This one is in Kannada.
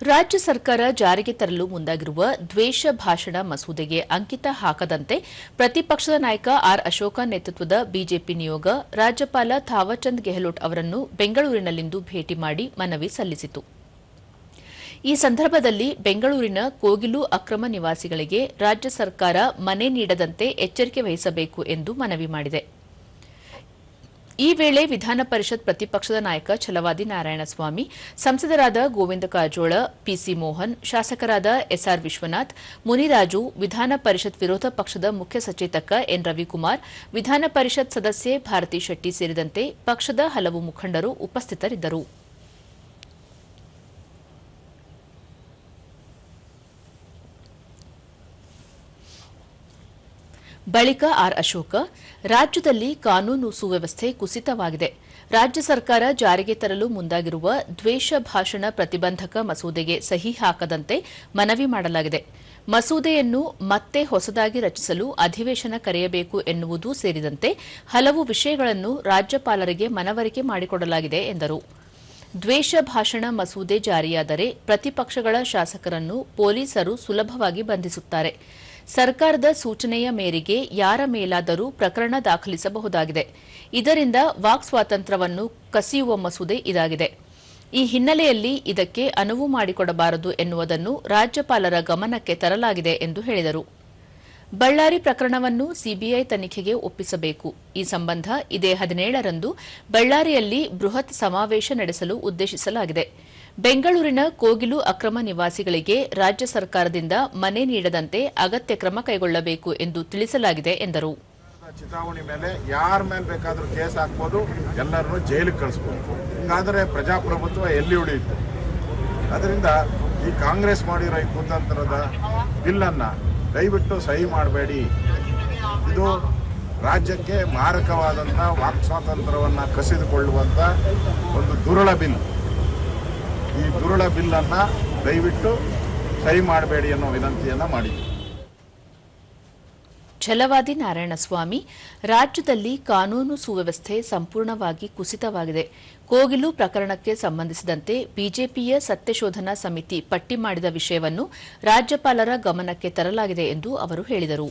ರಾಜ್ಯ ಸರ್ಕಾರ ಜಾರಿಗೆ ತರಲು ಮುಂದಾಗಿರುವ ದ್ವೇಷ ಭಾಷಣ ಮಸೂದೆಗೆ ಅಂಕಿತ ಹಾಕದಂತೆ ಪ್ರತಿಪಕ್ಷದ ನಾಯಕ ಆರ್ ಅಶೋಕ ನೇತೃತ್ವದ ಬಿಜೆಪಿ ನಿಯೋಗ ರಾಜ್ಯಪಾಲ ಥಾವರ್ಚಂದ್ ಗೆಹ್ಲೋಟ್ ಅವರನ್ನು ಬೆಂಗಳೂರಿನಲ್ಲಿಂದು ಭೇಟಿ ಮಾಡಿ ಮನವಿ ಸಲ್ಲಿಸಿತು. ಈ ಸಂದರ್ಭದಲ್ಲಿ ಬೆಂಗಳೂರಿನ ಕೋಗಿಲು ಅಕ್ರಮ ನಿವಾಸಿಗಳಿಗೆ ರಾಜ್ಯ ಸರ್ಕಾರ ಮನೆ ನೀಡದಂತೆ ಎಚ್ಚರಿಕೆ ವಹಿಸಬೇಕು ಎಂದು ಮನವಿ ಮಾಡಿದೆ. ಈ ವೇಳೆ ವಿಧಾನ ಪರಿಷತ್ ಪ್ರತಿಪಕ್ಷದ ನಾಯಕ ಛಲವಾದಿ ನಾರಾಯಣಸ್ವಾಮಿ, ಸಂಸದರಾದ ಗೋವಿಂದ ಕಾರಜೋಳ, ಪಿಸಿ ಮೋಹನ್, ಶಾಸಕರಾದ ಎಸ್ಆರ್ ವಿಶ್ವನಾಥ್, ಮುನಿರಾಜು, ವಿಧಾನ ಪರಿಷತ್ ವಿರೋಧ ಪಕ್ಷದ ಮುಖ್ಯ ಸಚೇತಕ ಎನ್ ರವಿಕುಮಾರ್, ವಿಧಾನ ಪರಿಷತ್ ಸದಸ್ಯೆ ಭಾರತಿ ಶೆಟ್ಟಿ ಸೇರಿದಂತೆ ಪಕ್ಷದ ಹಲವು ಮುಖಂಡರು ಉಪಸ್ಥಿತರಿದ್ದರು. ಬಳಿಕ ಆರ್ ಅಶೋಕ, ರಾಜ್ಯದಲ್ಲಿ ಕಾನೂನು ಸುವ್ಯವಸ್ಥೆ ಕುಸಿತವಾಗಿದೆ. ರಾಜ್ಯ ಸರ್ಕಾರ ಜಾರಿಗೆ ತರಲು ಮುಂದಾಗಿರುವ ದ್ವೇಷ ಭಾಷಣ ಪ್ರತಿಬಂಧಕ ಮಸೂದೆಗೆ ಸಹಿ ಹಾಕದಂತೆ ಮನವಿ ಮಾಡಲಾಗಿದೆ. ಮಸೂದೆಯನ್ನು ಮತ್ತೆ ಹೊಸದಾಗಿ ರಚಿಸಲು ಅಧಿವೇಶನ ಕರೆಯಬೇಕು ಎನ್ನುವುದು ಸೇರಿದಂತೆ ಹಲವು ವಿಷಯಗಳನ್ನು ರಾಜ್ಯಪಾಲರಿಗೆ ಮನವರಿಕೆ ಮಾಡಿಕೊಡಲಾಗಿದೆ ಎಂದರು. ದ್ವೇಷ ಭಾಷಣ ಮಸೂದೆ ಜಾರಿಯಾದರೆ ಪ್ರತಿಪಕ್ಷಗಳ ಶಾಸಕರನ್ನು ಪೊಲೀಸರು ಸುಲಭವಾಗಿ ಬಂಧಿಸುತ್ತಾರೆ. ಸರ್ಕಾರದ ಸೂಚನೆಯ ಮೇರೆಗೆ ಯಾರ ಮೇಲಾದರೂ ಪ್ರಕರಣ ದಾಖಲಿಸಬಹುದಾಗಿದೆ. ಇದರಿಂದ ವಾಕ್ ಸ್ವಾತಂತ್ರ್ಯವನ್ನು ಕಸಿಯುವ ಮಸೂದೆ ಇದಾಗಿದೆ. ಈ ಹಿನ್ನೆಲೆಯಲ್ಲಿ ಇದಕ್ಕೆ ಅನುವು ಮಾಡಿಕೊಡಬಾರದು ಎನ್ನುವುದನ್ನು ರಾಜ್ಯಪಾಲರ ಗಮನಕ್ಕೆ ತರಲಾಗಿದೆ ಎಂದು ಹೇಳಿದರು. ಬಳ್ಳಾರಿ ಪ್ರಕರಣವನ್ನು ಸಿಬಿಐ ತನಿಖೆಗೆ ಒಪ್ಪಿಸಬೇಕು. ಈ ಸಂಬಂಧ ಇದೇ ಹದಿನೇಳರಂದು ಬಳ್ಳಾರಿಯಲ್ಲಿ ಬೃಹತ್ ಸಮಾವೇಶ ನಡೆಸಲು ಉದ್ದೇಶಿಸಲಾಗಿದೆ. ಬೆಂಗಳೂರಿನ ಕೋಗಿಲು ಅಕ್ರಮ ನಿವಾಸಿಗಳಿಗೆ ರಾಜ್ಯ ಸರ್ಕಾರದಿಂದ ಮನೆ ನೀಡದಂತೆ ಅಗತ್ಯ ಕ್ರಮ ಕೈಗೊಳ್ಳಬೇಕು ಎಂದು ತಿಳಿಸಲಾಗಿದೆ ಎಂದರು. ಚಿತಾವಣಿ ಮೇಲೆ ಯಾರ ಮೇಲೆ ಬೇಕಾದ್ರೂ ಕೇಸ್ ಹಾಕ್ಬೋದು, ಎಲ್ಲರನ್ನು ಜೈಲಿಗೆ ಕಳಿಸ್ಬೋದು ಹಿಂಗಾದರೆ ಪ್ರಜಾಪ್ರಭುತ್ವ ಎಲ್ಲಿ ಉಳಿಯುತ್ತೆ? ಅದರಿಂದ ಈ ಕಾಂಗ್ರೆಸ್ ಮಾಡಿರೋ ಈ ಕುತಂತ್ರದ ಬಿಲ್ಲನ್ನು ದಯವಿಟ್ಟು ಸಹಿ ಮಾಡಬೇಡಿ. ಇದು ರಾಜ್ಯಕ್ಕೆ ಮಾರಕವಾದಂಥ ವಾಕ್ ಸ್ವಾತಂತ್ರ್ಯವನ್ನು ಕಸಿದುಕೊಳ್ಳುವಂಥ ಒಂದು ದುರುಳ ಬಿಲ್. ಈ ದುರುಳ ಬಿಲ್ಲನ್ನು ದಯವಿಟ್ಟು ಸಹಿ ಮಾಡಬೇಡಿ ಅನ್ನೋ ವಿನಂತಿಯನ್ನು ಮಾಡಿದ್ದೀವಿ ಛಲವಾದಿ ನಾರಾಯಣಸ್ವಾಮಿ, ರಾಜ್ಯದಲ್ಲಿ ಕಾನೂನು ಸುವ್ಯವಸ್ಥೆ ಸಂಪೂರ್ಣವಾಗಿ ಕುಸಿತವಾಗಿದೆ. ಕೋಗಿಲು ಪ್ರಕರಣಕ್ಕೆ ಸಂಬಂಧಿಸಿದಂತೆ ಬಿಜೆಪಿಯ ಸತ್ಯಶೋಧನಾ ಸಮಿತಿ ಪಟ್ಟಿ ಮಾಡಿದ ವಿಷಯವನ್ನು ರಾಜ್ಯಪಾಲರ ಗಮನಕ್ಕೆ ತರಲಾಗಿದೆ ಎಂದು ಅವರು ಹೇಳಿದರು.